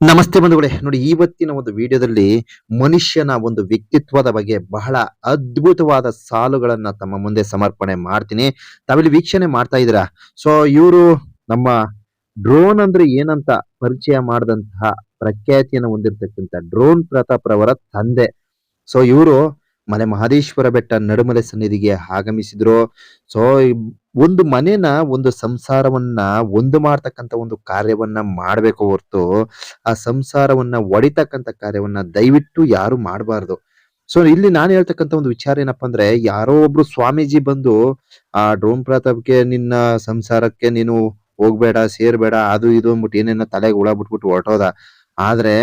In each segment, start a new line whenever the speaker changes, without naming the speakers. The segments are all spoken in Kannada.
ನಮಸ್ತೆ ಬಂಧುಗಳೇ. ನೋಡಿ ಇವತ್ತಿನ ಒಂದು ವಿಡಿಯೋದಲ್ಲಿ ಮನುಷ್ಯನ ಒಂದು ವ್ಯಕ್ತಿತ್ವದ ಬಗ್ಗೆ ಬಹಳ ಅದ್ಭುತವಾದ ಸಾಲುಗಳನ್ನ ತಮ್ಮ ಮುಂದೆ ಸಮರ್ಪಣೆ ಮಾಡ್ತೀನಿ. ತಾವಿಲ್ಲಿ ವೀಕ್ಷಣೆ ಮಾಡ್ತಾ ಇದ್ದೀರಾ? ಸೊ ಇವರು ನಮ್ಮ ಡ್ರೋನ್ ಅಂದ್ರೆ ಏನಂತ ಪರಿಚಯ ಮಾಡಿದಂತಹ ಪ್ರಖ್ಯಾತಿಯನ್ನು ಹೊಂದಿರ್ತಕ್ಕಂಥ ಡ್ರೋನ್ ಪ್ರತಾಪ್ ರವರ ತಂದೆ. ಸೊ ಇವರು ಮನೆ ಮಹದೇಶ್ವರ ಬೆಟ್ಟ ನಡುಮಲೆ ಸನ್ನಿಧಿಗೆ ಆಗಮಿಸಿದ್ರು? ಸೊ ಒಂದು ಮನೆನ, ಒಂದು ಸಂಸಾರವನ್ನ ಒಂದು ಮಾಡ್ತಕ್ಕಂತ ಒಂದು ಕಾರ್ಯವನ್ನ ಮಾಡ್ಬೇಕು ಹೊರತು, ಆ ಸಂಸಾರವನ್ನ ಒಡಿತಕ್ಕಂತ ಕಾರ್ಯವನ್ನ ದಯವಿಟ್ಟು ಯಾರು ಮಾಡಬಾರ್ದು. ಸೊ ಇಲ್ಲಿ ನಾನು ಹೇಳ್ತಕ್ಕಂತ ಒಂದು ವಿಚಾರ ಏನಪ್ಪಾ ಅಂದ್ರೆ, ಯಾರೋ ಒಬ್ರು ಸ್ವಾಮೀಜಿ ಬಂದು, ಆ ಡ್ರೋನ್ ಪ್ರತಾಪ್ಗೆ ನಿನ್ನ ಸಂಸಾರಕ್ಕೆ ನೀನು ಹೋಗ್ಬೇಡ, ಸೇರ್ಬೇಡ, ಅದು ಇದು ಅಂದ್ಬಿಟ್ಟು ಏನೇನ ತಲೆಗೆ ಹುಳ ಬಿಟ್ಬಿಟ್ಟು ಹೊರಟೋದ. ಆದ್ರೆ,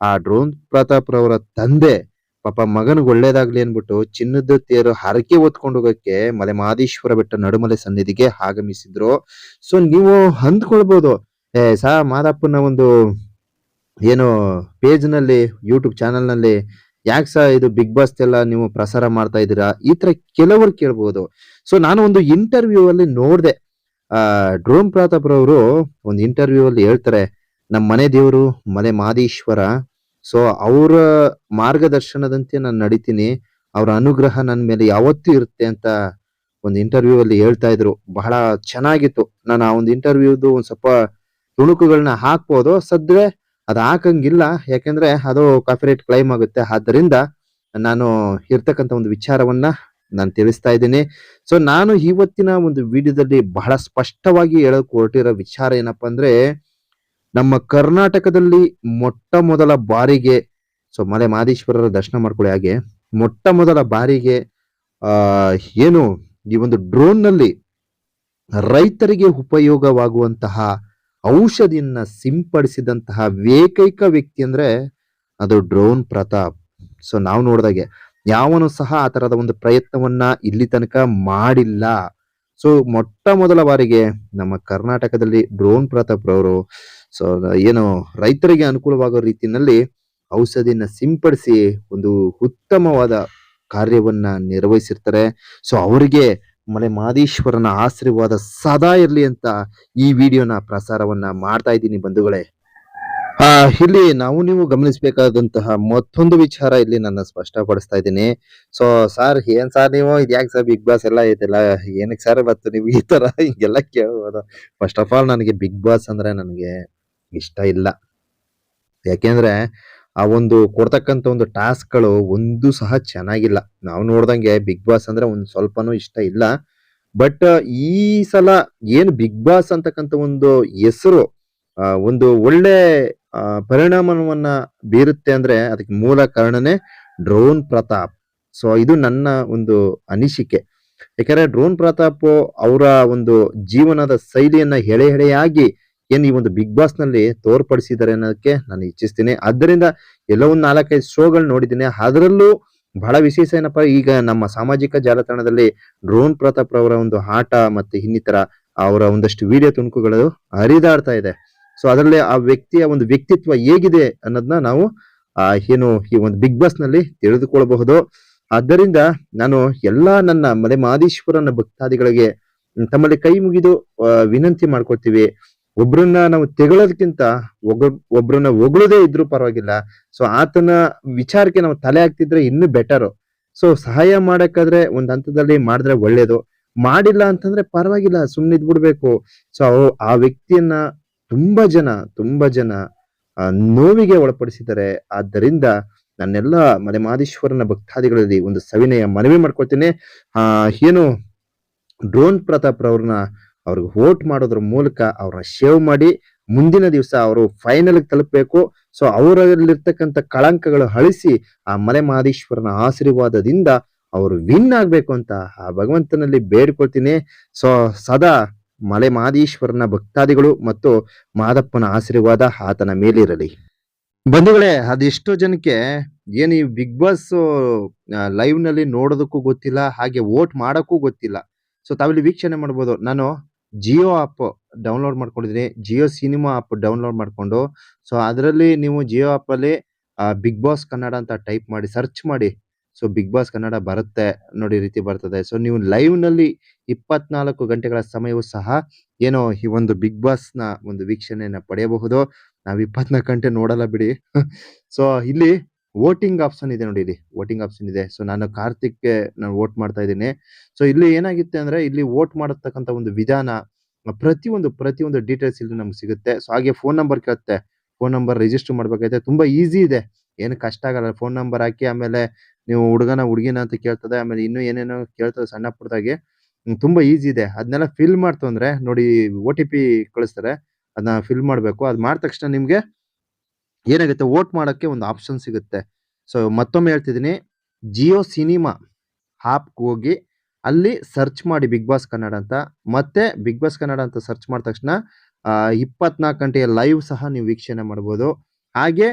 ಆ ಡ್ರೋನ್ ಪ್ರತಾಪ್ ರವರ ತಂದೆ ಪಾಪ ಮಗನಿಗೆ ಒಳ್ಳೇದಾಗ್ಲಿ ಅನ್ಬಿಟ್ಟು ಚಿನ್ನದ ತೇರು ಹರಕೆ ಹೊತ್ಕೊಂಡು ಹೋಗಕ್ಕೆ ಮಲೆ ಮಹದೇಶ್ವರ ಬೆಟ್ಟ ನಡುಮಲೆ ಸನ್ನಿಧಿಗೆ ಆಗಮಿಸಿದ್ರು. ಸೊ ನೀವು ಅಂದ್ಕೊಳ್ಬಹುದು ಏ, ಸಾ, ಮಾದಪ್ಪನ ಒಂದು ಏನು ಪೇಜ್ನಲ್ಲಿ ಯೂಟ್ಯೂಬ್ ಚಾನೆಲ್ನಲ್ಲಿ ಯಾಕೆ ಸಹ ಇದು ಬಿಗ್ ಬಾಸ್ ಎಲ್ಲ ನೀವು ಪ್ರಸಾರ ಮಾಡ್ತಾ ಇದ್ದೀರಾ? ಈ ತರ ಕೆಲವರು ಕೇಳ್ಬಹುದು ಸೊ ನಾನು ಒಂದು ಇಂಟರ್ವ್ಯೂ ಅಲ್ಲಿ ನೋಡಿದೆ. ಆ, ಡ್ರೋನ್ ಪ್ರತಾಪ್ ರವರು ಒಂದು ಇಂಟರ್ವ್ಯೂ ಅಲ್ಲಿ ಹೇಳ್ತಾರೆ ನಮ್ಮ ಮನೆ ದೇವರು ಮಲೆ ಮಾದೇಶ್ವರ ಸೊ ಅವರ ಮಾರ್ಗದರ್ಶನದಂತೆ ನಾನು ನಡಿತೀನಿ. ಅವರ ಅನುಗ್ರಹ ನನ್ನ ಮೇಲೆ ಯಾವತ್ತೂ ಇರುತ್ತೆ ಅಂತ ಒಂದು ಇಂಟರ್ವ್ಯೂ ಅಲ್ಲಿ ಹೇಳ್ತಾ ಇದ್ರು. ಬಹಳ ಚೆನ್ನಾಗಿತ್ತು. ನಾನು ಆ ಒಂದು ಇಂಟರ್ವ್ಯೂದು ಒಂದು ಸ್ವಲ್ಪ ತುಣುಕುಗಳನ್ನ ಹಾಕ್ಬೋದು. ಸದ್ರೆ ಅದು ಹಾಕಂಗಿಲ್ಲ. ಯಾಕೆಂದ್ರೆ ಅದು ಕಾಪಿರೇಟ್ ಕ್ಲೈಮ್ ಆಗುತ್ತೆ. ಆದ್ದರಿಂದ ನಾನು ಇರ್ತಕ್ಕಂಥ ಒಂದು ವಿಚಾರವನ್ನ ನಾನು ತಿಳಿಸ್ತಾ ಇದ್ದೀನಿ. ಸೊ ನಾನು ಇವತ್ತಿನ ಒಂದು ವಿಡಿಯೋದಲ್ಲಿ ಬಹಳ ಸ್ಪಷ್ಟವಾಗಿ ಹೇಳಕ್ ಹೊರಟಿರೋ ವಿಚಾರ ಏನಪ್ಪಾ ಅಂದ್ರೆ ನಮ್ಮ ಕರ್ನಾಟಕದಲ್ಲಿ ಮೊಟ್ಟ ಮೊದಲ ಬಾರಿಗೆ, ಸೊ ಮಲೆ ಮಾದೇಶ್ವರರ ದರ್ಶನ ಮಾಡ್ಕೊಳ್ಳಿ ಹಾಗೆ, ಮೊಟ್ಟ ಮೊದಲ ಬಾರಿಗೆ, ಆ, ಏನು ಈ ಒಂದು ಡ್ರೋನ್ನಲ್ಲಿ ರೈತರಿಗೆ ಉಪಯೋಗವಾಗುವಂತಹ ಔಷಧಿಯನ್ನ ಸಿಂಪಡಿಸಿದಂತಹ ಏಕೈಕ ವ್ಯಕ್ತಿ ಅಂದ್ರೆ ಅದು ಡ್ರೋನ್ ಪ್ರತಾಪ್. ಸೊ ನಾವು ನೋಡಿದಾಗೆ, ಯಾವನು ಸಹ ಆ ತರದ ಒಂದು ಪ್ರಯತ್ನವನ್ನ ಇಲ್ಲಿ ತನಕ ಮಾಡಿಲ್ಲ. ಸೊ ಮೊಟ್ಟ ಮೊದಲ ಬಾರಿಗೆ ನಮ್ಮ ಕರ್ನಾಟಕದಲ್ಲಿ ಡ್ರೋನ್ ಪ್ರತಾಪ್ ರವರು ಸೊ, ಏನು ರೈತರಿಗೆ ಅನುಕೂಲವಾಗೋ ರೀತಿಯಲ್ಲಿ ಔಷಧಿಯನ್ನು ಸಿಂಪಡಿಸಿ ಒಂದು ಉತ್ತಮವಾದ ಕಾರ್ಯವನ್ನ ನಿರ್ವಹಿಸಿರ್ತಾರೆ. ಸೊ, ಅವರಿಗೆ ಮಲೆ ಮಾದೇಶ್ವರನ ಆಶೀರ್ವಾದ ಸದಾ ಇರಲಿ ಅಂತ ಈ ವಿಡಿಯೋನ ಪ್ರಸಾರವನ್ನ ಮಾಡ್ತಾ ಇದ್ದೀನಿ ಬಂಧುಗಳೇ. ಆ, ಇಲ್ಲಿ ನಾವು ನೀವು ಗಮನಿಸಬೇಕಾದಂತಹ ಮತ್ತೊಂದು ವಿಚಾರ ಇಲ್ಲಿ ನನ್ನ ಸ್ಪಷ್ಟಪಡಿಸ್ತಾ ಇದ್ದೀನಿ. ಸೊ, ಸರ್ ಏನ್ ಸರ್ ನೀವು? ಇದ್ಯಾಕ್ ಸರ್ ಬಿಗ್ ಬಾಸ್ ಎಲ್ಲ ಇದೆಲ್ಲ? ಏನಕ್ಕೆ ಸರ್ ಇವತ್ತು ನೀವು ಈ ತರ ಹಿಂಗೆಲ್ಲ ಕೇಳ್ಬೋದು? ಫಸ್ಟ್ ಆಫ್ ಆಲ್ ನನಗೆ ಬಿಗ್ ಬಾಸ್ ಅಂದ್ರೆ ನನಗೆ ಇಷ್ಟ ಇಲ್ಲ. ಯಾಕೆಂದ್ರೆ ಆ ಒಂದು ಕೊಡ್ತಕ್ಕಂಥ ಒಂದು ಟಾಸ್ಕ್ಗಳು ಒಂದು ಸಹ ಚೆನ್ನಾಗಿಲ್ಲ. ನಾವು ನೋಡ್ದಂಗೆ ಬಿಗ್ ಬಾಸ್ ಅಂದ್ರೆ ಒಂದು ಸ್ವಲ್ಪನೂ ಇಷ್ಟ ಇಲ್ಲ. ಬಟ್ ಈ ಸಲ ಏನು ಬಿಗ್ ಬಾಸ್ ಅಂತಕ್ಕಂಥ ಒಂದು ಹೆಸರು ಒಂದು ಒಳ್ಳೆ ಪರಿಣಾಮವನ್ನ ಬೀರುತ್ತೆ ಅಂದ್ರೆ ಅದಕ್ಕೆ ಮೂಲ ಕಾರಣನೇ ಡ್ರೋನ್ ಪ್ರತಾಪ್. ಸೊ, ಇದು ನನ್ನ ಒಂದು ಅನಿಸಿಕೆ. ಯಾಕಂದ್ರೆ ಡ್ರೋನ್ ಪ್ರತಾಪ್ ಅವರ ಒಂದು ಜೀವನದ ಶೈಲಿಯನ್ನ ಎಳೆ ಎಳೆಯಾಗಿ ಏನ್ ಈ ಒಂದು ಬಿಗ್ ಬಾಸ್ನಲ್ಲಿ ತೋರ್ಪಡಿಸಿದ್ದಾರೆ ಅನ್ನೋದಕ್ಕೆ ನಾನು ಇಚ್ಛಿಸ್ತೀನಿ. ಆದ್ದರಿಂದ ಎಲ್ಲ ಒಂದು ನಾಲ್ಕೈದು ಶೋಗಳು ನೋಡಿದ್ದೀನಿ. ಅದರಲ್ಲೂ ಬಹಳ ವಿಶೇಷ ಏನಪ್ಪಾ, ಈಗ ನಮ್ಮ ಸಾಮಾಜಿಕ ಜಾಲತಾಣದಲ್ಲಿ ಡ್ರೋನ್ ಪ್ರತಾಪ್ ರವರ ಒಂದು ಆಟ ಮತ್ತೆ ಇನ್ನಿತರ ಅವರ ಒಂದಷ್ಟು ವಿಡಿಯೋ ತುಣುಕುಗಳು ಹರಿದಾಡ್ತಾ ಇದೆ. ಸೊ ಅದರಲ್ಲಿ ಆ ವ್ಯಕ್ತಿಯ ಒಂದು ವ್ಯಕ್ತಿತ್ವ ಹೇಗಿದೆ ಅನ್ನೋದನ್ನ ನಾವು ಏನು ಈ ಒಂದು ಬಿಗ್ ಬಾಸ್ನಲ್ಲಿ ತಿಳಿದುಕೊಳ್ಳಬಹುದು. ಆದ್ದರಿಂದ ನಾನು ಎಲ್ಲಾ ನನ್ನ ಮಲೆ ಮಹದೇಶ್ವರನ ಭಕ್ತಾದಿಗಳಿಗೆ ತಮ್ಮಲ್ಲಿ ಕೈ ಮುಗಿದು ವಿನಂತಿ ಮಾಡ್ಕೊಳ್ತೀವಿ. ಒಬ್ರನ್ನ ನಾವು ತೆಗಳೋದಕ್ಕಿಂತ ಒಗ, ಒಬ್ರನ್ನ ಹೊಗಳದೇ ಇದ್ರೂ ಪರವಾಗಿಲ್ಲ. ಸೊ ಆತನ ವಿಚಾರಕ್ಕೆ ನಾವು ತಲೆ ಹಾಕ್ತಿದ್ರೆ ಇನ್ನೂ ಬೆಟರು ಸೊ ಸಹಾಯ ಮಾಡಕ್ಕಾದ್ರೆ ಒಂದ್ ಹಂತದಲ್ಲಿ ಮಾಡಿದ್ರೆ ಒಳ್ಳೇದು. ಮಾಡಿಲ್ಲ ಅಂತಂದ್ರೆ ಪರವಾಗಿಲ್ಲ ಸುಮ್ಮನೆ ಇದ್ಬಿಡ್ಬೇಕು. ಸೊ ಆ ವ್ಯಕ್ತಿಯನ್ನ ತುಂಬಾ ಜನ ತುಂಬಾ ಜನ ನೋವಿಗೆ ಒಳಪಡಿಸಿದ್ದಾರೆ. ಆದ್ದರಿಂದ ನನ್ನೆಲ್ಲ ಮಲೆ ಮಹದೇಶ್ವರನ ಭಕ್ತಾದಿಗಳಲ್ಲಿ ಒಂದು ಸವಿನಯ ಮನವಿ ಮಾಡ್ಕೊಳ್ತೇನೆ. ಆ, ಏನು ಡ್ರೋನ್ ಪ್ರತಾಪ್ ರವ್ರನ್ನ ಅವ್ರಿಗೆ ವೋಟ್ ಮಾಡೋದ್ರ ಮೂಲಕ ಅವ್ರನ್ನ ಶೇವ್ ಮಾಡಿ ಮುಂದಿನ ದಿವಸ ಅವರು ಫೈನಲ್ ತಲುಪಬೇಕು. ಸೊ ಅವರಲ್ಲಿರ್ತಕ್ಕಂಥ ಕಳಂಕಗಳು ಅಳಿಸಿ ಆ ಮಲೆ ಮಹದೇಶ್ವರನ ಆಶೀರ್ವಾದದಿಂದ ಅವರು ವಿನ್ ಆಗ್ಬೇಕು ಅಂತ ಆ ಭಗವಂತನಲ್ಲಿ ಬೇಡ್ಕೊಳ್ತೀನಿ. ಸೊ ಸದಾ ಮಲೆ ಮಹದೇಶ್ವರನ ಭಕ್ತಾದಿಗಳು ಮತ್ತು ಮಾದಪ್ಪನ ಆಶೀರ್ವಾದ ಆತನ ಮೇಲಿರಲಿ. ಬಂಧುಗಳೇ, ಅದೆಷ್ಟೋ ಜನಕ್ಕೆ ಏನು ಈ ಬಿಗ್ ಬಾಸ್ ಲೈವ್ನಲ್ಲಿ ನೋಡೋದಕ್ಕೂ ಗೊತ್ತಿಲ್ಲ, ಹಾಗೆ ವೋಟ್ ಮಾಡೋಕ್ಕೂ ಗೊತ್ತಿಲ್ಲ. ಸೊ ತಾವಿಲ್ಲಿ ವೀಕ್ಷಣೆ ಮಾಡ್ಬೋದು. ನಾನು ಜಿಯೋ ಆಪ್ ಡೌನ್ಲೋಡ್ ಮಾಡ್ಕೊಂಡಿದ್ದೀನಿ. ಜಿಯೋ ಸಿನಿಮಾ ಆಪ್ ಡೌನ್ಲೋಡ್ ಮಾಡಿಕೊಂಡು, ಸೊ ಅದರಲ್ಲಿ ನೀವು ಜಿಯೋ ಆಪಲ್ಲಿ ಬಿಗ್ ಬಾಸ್ ಕನ್ನಡ ಅಂತ ಟೈಪ್ ಮಾಡಿ, ಸರ್ಚ್ ಮಾಡಿ. ಸೊ ಬಿಗ್ ಬಾಸ್ ಕನ್ನಡ ಬರುತ್ತೆ, ನೋಡಿ ರೀತಿ ಬರ್ತದೆ. ಸೊ ನೀವು ಲೈವ್ನಲ್ಲಿ ಇಪ್ಪತ್ನಾಲ್ಕು ಗಂಟೆಗಳ ಸಮಯವೂ ಸಹ ಏನೋ ಈ ಒಂದು ಬಿಗ್ ಬಾಸ್ನ ಒಂದು ವೀಕ್ಷಣೆಯನ್ನು ಪಡೆಯಬಹುದು. ನಾವು ಇಪ್ಪತ್ನಾಲ್ಕು ಗಂಟೆ ನೋಡಲ್ಲ ಬಿಡಿ. ಸೊ ಇಲ್ಲಿ ವೋಟಿಂಗ್ ಆಪ್ಷನ್ ಇದೆ ನೋಡಿ ಇಲ್ಲಿ, ವೋಟಿಂಗ್ ಆಪ್ಷನ್ ಇದೆ. ಸೊ ನಾನು ಕಾರ್ತಿಕ್ಗೆ ನಾನು ವೋಟ್ ಮಾಡ್ತಾ ಇದ್ದೀನಿ. ಸೊ ಇಲ್ಲಿ ಏನಾಗುತ್ತೆ ಅಂದ್ರೆ, ಇಲ್ಲಿ ವೋಟ್ ಮಾಡತಕ್ಕಂತ ಒಂದು ವಿಧಾನ, ಪ್ರತಿಯೊಂದು ಪ್ರತಿಯೊಂದು ಡೀಟೇಲ್ಸ್ ಇಲ್ಲಿ ನಮ್ಗೆ ಸಿಗುತ್ತೆ. ಸೊ ಹಾಗೆ ಫೋನ್ ನಂಬರ್ ಕೇಳುತ್ತೆ. ಫೋನ್ ನಂಬರ್ ರಿಜಿಸ್ಟರ್ ಮಾಡ್ಬೇಕಾಯ್ತೆ. ತುಂಬಾ ಈಸಿ ಇದೆ. ಏನು ಕಷ್ಟ ಆಗಲ್ಲ. ಫೋನ್ ನಂಬರ್ ಹಾಕಿ ಆಮೇಲೆ ನೀವು ಹುಡುಗನ, ಹುಡುಗಿನ ಅಂತ ಕೇಳ್ತದೆ. ಆಮೇಲೆ ಇನ್ನೂ ಏನೇನೋ ಕೇಳ್ತದೆ ಸಣ್ಣ ಪುಟ್ಟದಾಗಿ ತುಂಬಾ ಈಸಿ ಇದೆ. ಅದನ್ನೆಲ್ಲ ಫಿಲ್ ಮಾಡ್ತು ಅಂದ್ರೆ, ನೋಡಿ ಓ ಟಿ ಪಿ ಕಳಿಸ್ತಾರೆ. ಅದನ್ನ ಫಿಲ್ ಮಾಡಬೇಕು. ಅದ್ ಮಾಡಿದ ತಕ್ಷಣ ನಿಮ್ಗೆ ಏನಾಗುತ್ತೆ? ವೋಟ್ ಮಾಡೋಕ್ಕೆ ಒಂದು ಆಪ್ಷನ್ ಸಿಗುತ್ತೆ. ಸೊ ಮತ್ತೊಮ್ಮೆ ಹೇಳ್ತಿದ್ದೀನಿ. ಜಿಯೋ ಸಿನಿಮಾ ಆ್ಯಪ್ಗೆ ಹೋಗಿ ಅಲ್ಲಿ ಸರ್ಚ್ ಮಾಡಿ ಬಿಗ್ ಬಾಸ್ ಕನ್ನಡ ಅಂತ. ಮತ್ತೆ ಬಿಗ್ ಬಾಸ್ ಕನ್ನಡ ಅಂತ ಸರ್ಚ್ ಮಾಡಿದ ತಕ್ಷಣ ಇಪ್ಪತ್ನಾಲ್ಕು ಗಂಟೆಯ ಲೈವ್ ಸಹ ನೀವು ವೀಕ್ಷಣೆ ಮಾಡ್ಬೋದು. ಹಾಗೆ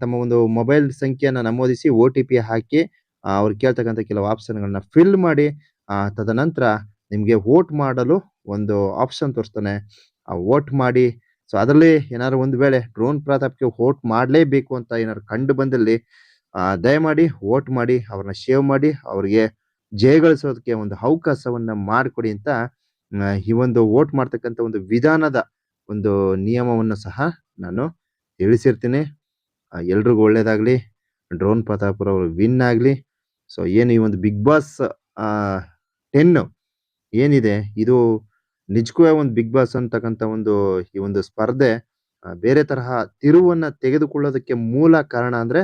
ತಮ್ಮ ಒಂದು ಮೊಬೈಲ್ ಸಂಖ್ಯೆಯನ್ನು ನಮೂದಿಸಿ ಒ ಟಿ ಪಿ ಹಾಕಿ ಅವ್ರು ಕೇಳ್ತಕ್ಕಂಥ ಕೆಲವು ಆಪ್ಷನ್ಗಳನ್ನ ಫಿಲ್ ಮಾಡಿ ತದನಂತರ ನಿಮಗೆ ವೋಟ್ ಮಾಡಲು ಒಂದು ಆಪ್ಷನ್ ತೋರಿಸ್ತಾನೆ. ವೋಟ್ ಮಾಡಿ ಸೊ ಅದರಲ್ಲಿ ಏನಾದ್ರು ಒಂದು ವೇಳೆ ಡ್ರೋನ್ ಪ್ರತಾಪ್ಗೆ ವೋಟ್ ಮಾಡಲೇಬೇಕು ಅಂತ ಏನಾದ್ರು ಕಂಡು ಬಂದಲ್ಲಿ ದಯಮಾಡಿ ವೋಟ್ ಮಾಡಿ, ಅವ್ರನ್ನ ಶೇವ್ ಮಾಡಿ, ಅವ್ರಿಗೆ ಜಯಗಳಿಸೋದಕ್ಕೆ ಒಂದು ಅವಕಾಶವನ್ನ ಮಾಡಿಕೊಡಿ ಅಂತ ಈ ಒಂದು ವೋಟ್ ಮಾಡ್ತಕ್ಕಂಥ ಒಂದು ವಿಧಾನದ ಒಂದು ನಿಯಮವನ್ನು ಸಹ ನಾನು ತಿಳಿಸಿರ್ತೀನಿ. ಎಲ್ರಿಗೂ ಒಳ್ಳೇದಾಗ್ಲಿ, ಡ್ರೋನ್ ಪ್ರತಾಪ್ರ ಅವರು ವಿನ್ ಆಗಲಿ. ಸೊ ಏನು ಈ ಒಂದು ಬಿಗ್ ಬಾಸ್ ಟೆನ್ ಏನಿದೆ, ಇದು ನಿಜಕ್ಕೂ ಒಂದು ಬಿಗ್ ಬಾಸ್ ಅಂತಕ್ಕಂತ ಒಂದು ಈ ಒಂದು ಸ್ಪರ್ಧೆ ಬೇರೆ ತರಹ ತಿರುವನ್ನ ತೆಗೆದುಕೊಳ್ಳೋದಕ್ಕೆ ಮೂಲ ಕಾರಣ ಅಂದ್ರೆ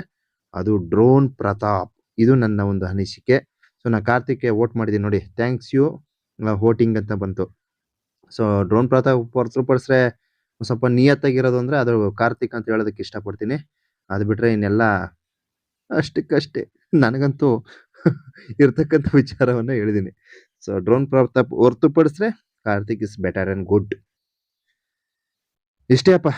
ಅದು ಡ್ರೋನ್ ಪ್ರತಾಪ್. ಇದು ನನ್ನ ಒಂದು ಅನಿಸಿಕೆ. ಸೊ ನಾ ಕಾರ್ತಿಕ್ಗೆ ವೋಟ್ ಮಾಡಿದ್ದೀನಿ ನೋಡಿ. ಥ್ಯಾಂಕ್ಸ್ ಯು ವೋಟಿಂಗ್ ಅಂತ ಬಂತು. ಸೊ ಡ್ರೋನ್ ಪ್ರತಾಪ್ ಹೊರತುಪಡಿಸ್ರೆ ಸ್ವಲ್ಪ ನಿಯತ್ತಾಗಿರೋದು ಅಂದ್ರೆ ಅದು ಕಾರ್ತಿಕ್ ಅಂತ ಹೇಳೋದಕ್ಕೆ ಇಷ್ಟಪಡ್ತೀನಿ. ಅದು ಬಿಟ್ರೆ ಇನ್ನೆಲ್ಲ ಅಷ್ಟಕ್ಕಷ್ಟೇ. ನನಗಂತೂ ಇರ್ತಕ್ಕಂಥ ವಿಚಾರವನ್ನ ಹೇಳಿದ್ದೀನಿ. So drone Pratap ಹೊರತುಪಡಿಸ್ರೆ Karthik is better and good. ಇಷ್ಟೇ ಅಪ್ಪ,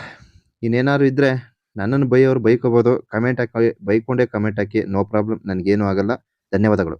ಇನ್ನೇನಾದ್ರು ಇದ್ರೆ ನನ್ನನ್ನು ಬೈಯೋರು ಬೈಕೋಬೋದು. ಕಮೆಂಟ್ ಹಾಕಿ, ಬೈಕೊಂಡೇ ಕಮೆಂಟ್ ಹಾಕಿ, ನೋ ಪ್ರಾಬ್ಲಮ್, ನನಗೇನು ಆಗಲ್ಲ. ಧನ್ಯವಾದಗಳು.